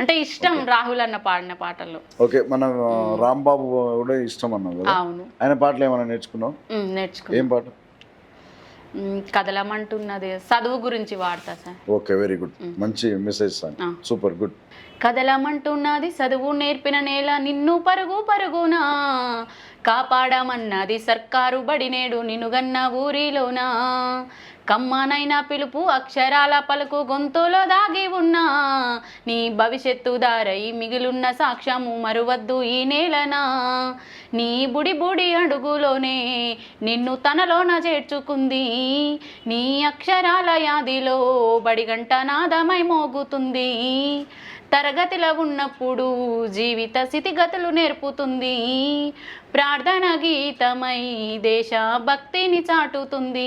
అంటే ఇష్టం రాహుల్ అన్న పాడిన పాటలు ఓకే మన రాంబాబు కూడా ఇష్టం అన్నావు కదా? అవును. ఆయన పాటలు ఏమైనా నేర్చుకున్నావు? ఉమ్, నేర్చుకున్నా. ఏం పాట? కదలమంటున్నది. చదువు గురించి వాడతా సార్. Okay very good. మంచి మెసేజ్ ఆ. Super good. కదలమంటున్నది చదువు నేర్పిన నేల నిన్ను పరుగు పరుగునా? కాపాడమన్నది సర్కారు బడినేడు నినుగన్న ఊరిలోనా? కమ్మనైనా పిలుపు అక్షరాల పలుకు గొంతులో దాగి ఉన్నా. నీ భవిష్యత్తు దారై మిగిలున్న సాక్ష్యము మరువద్దు ఈ నేలనా. నీ బుడి బుడి అడుగులోనే నిన్ను తనలోన చేర్చుకుంది. నీ అక్షరాల యాదిలో బడిగంట నాదమై మోగుతుంది. తరగతిలో ఉన్నప్పుడు జీవిత స్థితిగతులు నేర్పుతుంది. ప్రార్థన గీతమై దేశ భక్తిని చాటుతుంది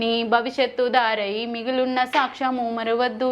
నీ భవిష్యత్తు దారై మిగులున్న సాక్ష్యము మరువద్దు.